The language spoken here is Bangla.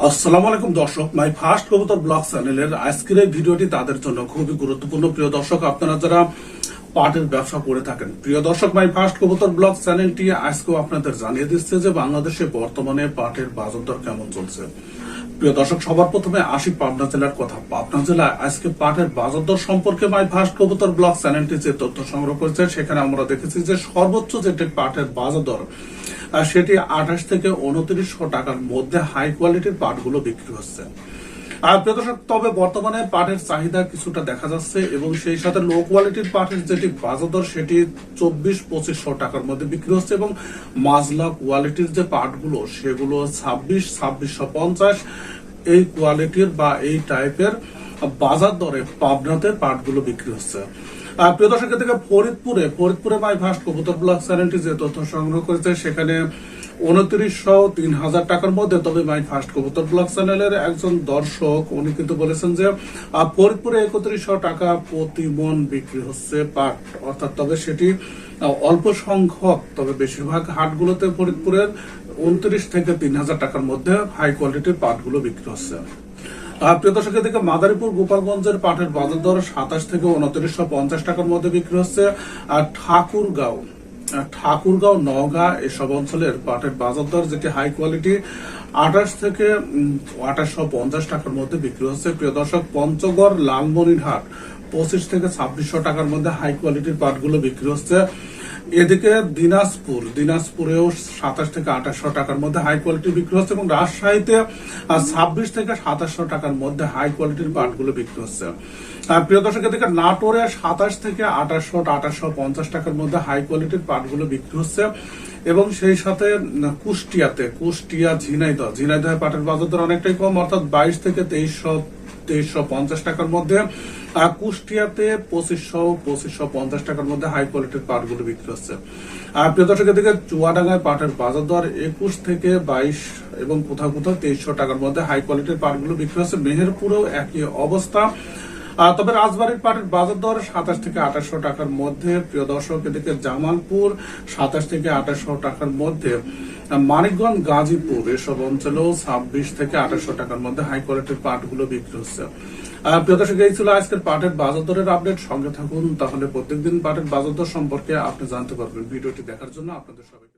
আসসালামু আলাইকুম দর্শক, মাই ফার্স্ট কবুতর ব্লগ চ্যানেলের আজকের এই ভিডিওটি তাদের জন্য খুবই গুরুত্বপূর্ণ। প্রিয় দর্শক, আপনারা যারা পাটের ব্যবসা করে থাকেন, প্রিয় দর্শক, মাই ফার্স্ট কবুতর ব্লগ চ্যানেলটি আজকেও আপনাদের জানিয়ে দিচ্ছে যে বাংলাদেশে বর্তমানে পাটের বাজার দর কেমন চলছে। প্রিয় দর্শক, সবার প্রথমে আসি পাবনা জেলার কথা। পাবনা জেলায় আজকে পাটের বাজার দর সম্পর্কে মাই ফার্স্ট কবুতর ব্লগ চ্যানেলটি যে তথ্য সংগ্রহ করেছে, সেখানে আমরা দেখেছি যে সর্বোচ্চ যেটি পাটের বাজার দর সেটি আঠাশ থেকে উনত্রিশশো টাকার মধ্যে হাই কোয়ালিটির পাটগুলো বিক্রি হচ্ছে। আর প্রিয় দর্শক, তবে বর্তমানে পাটের চাহিদা কিছুটা দেখা যাচ্ছে এবং সেই সাথে লো কোয়ালিটির পাটের যেটি বাজার দর, সেটি চব্বিশ পঁচিশশো টাকার মধ্যে বিক্রি হচ্ছে এবং মাজলা কোয়ালিটির যে পাটগুলো, সেগুলো ছাব্বিশ, ছাব্বিশশো পঞ্চাশ, এই কোয়ালিটির বা এই টাইপের বাজার দরে পাবনাতে পাটগুলো বিক্রি হচ্ছে। প্রিয় দর্শকের থেকে ফরিদপুরে ফরিদপুরে কবুতর ব্লক চ্যানেলটি যে তথ্য সংগ্রহ করেছে, সেখানে তিন হাজার টাকার মধ্যে তবে মাই ফার্স্ট কবুতর চ্যানেলের একজন দর্শক, উনি কিন্তু বলেছেন যে ফরিদপুরে একত্রিশশো টাকা প্রতি মন বিক্রি হচ্ছে পাট। অর্থাৎ তবে সেটি অল্প সংখ্যক, তবে বেশিরভাগ হাটগুলোতে ফরিদপুরের উনত্রিশ থেকে তিন হাজার টাকার মধ্যে হাই কোয়ালিটির পাটগুলো বিক্রি হচ্ছে। প্রিয় দর্শকের দিকে মাদারীপুর গোপালগঞ্জের পাটের বাজার দর সাতাশ থেকে উনত্রিশশো পঞ্চাশ টাকার মধ্যে বিক্রি হচ্ছে। আর ঠাকুরগাঁও ঠাকুরগাঁও, নওগাঁ এসব অঞ্চলের পাটের বাজার দর যেটি হাই কোয়ালিটি, আঠাশ থেকে আঠাশশো পঞ্চাশ টাকার মধ্যে বিক্রি হচ্ছে। প্রিয় দর্শক, পঞ্চগড় লালমনিরহাট পঁচিশ থেকে ছাব্বিশশো টাকার মধ্যে হাই কোয়ালিটির পাটগুলো বিক্রি হচ্ছে। এদিকে দিনাজপুর, দিনাজপুরেও সাতাশ থেকে আঠাশশো টাকার মধ্যে হাই কোয়ালিটি বিক্রি হচ্ছে এবং রাজশাহীতে ছাব্বিশ থেকে সাতাশশো টাকার মধ্যে হাই কোয়ালিটির পাটগুলো বিক্রি হচ্ছে। প্রিয় দর্শক, এদিকে নাটোরে সাতাশ থেকে আঠাশশো আঠাশশো পঞ্চাশ টাকার মধ্যে হাই কোয়ালিটির পাটগুলো বিক্রি হচ্ছে এবং সেই সাথে কুষ্টিয়াতে, কুষ্টিয়া ঝিনাইদহ ঝিনাইদহ পাটের বাজার দর অনেকটাই কম, অর্থাৎ বাইশ থেকে তেইশশো তেইশশো পঞ্চাশ টাকার মধ্যে। আর কুষ্টিয়াতে পঁচিশশো পঁচিশশো পঞ্চাশ টাকার মধ্যে হাই কোয়ালিটির পাটগুলো বিক্রি হচ্ছে। আর প্রিয় দর্শকের দিকে চুয়াডাঙ্গায় পাটের বাজার দর একুশ থেকে বাইশ এবং কোথাও কোথাও তেইশশো টাকার মধ্যে হাই কোয়ালিটির পাটগুলো বিক্রি হচ্ছে। মেহেরপুরেও একই অবস্থা। তবে রাজবাড়ির পাটের বাজার দর সাতাশ থেকে আঠাশশো টাকার মধ্যে। প্রিয় দর্শক, এদিকে জামালপুর সাতাশ থেকে আঠাশশো টাকার মধ্যে। মানিকগঞ্জ গাজীপুর এসব অঞ্চলেও ছাব্বিশ থেকে আঠাশশো টাকার মধ্যে হাই কোয়ালিটির পাটগুলো বিক্রি হচ্ছে। প্রিয় দর্শক, এই ছিল আজকের পাটের বাজার দরের আপডেট সঙ্গে থাকুন, তাহলে প্রত্যেকদিন পাটের বাজার দর সম্পর্কে আপনি জানতে পারবেন। ভিডিওটি দেখার জন্য আপনাদের সবাইকে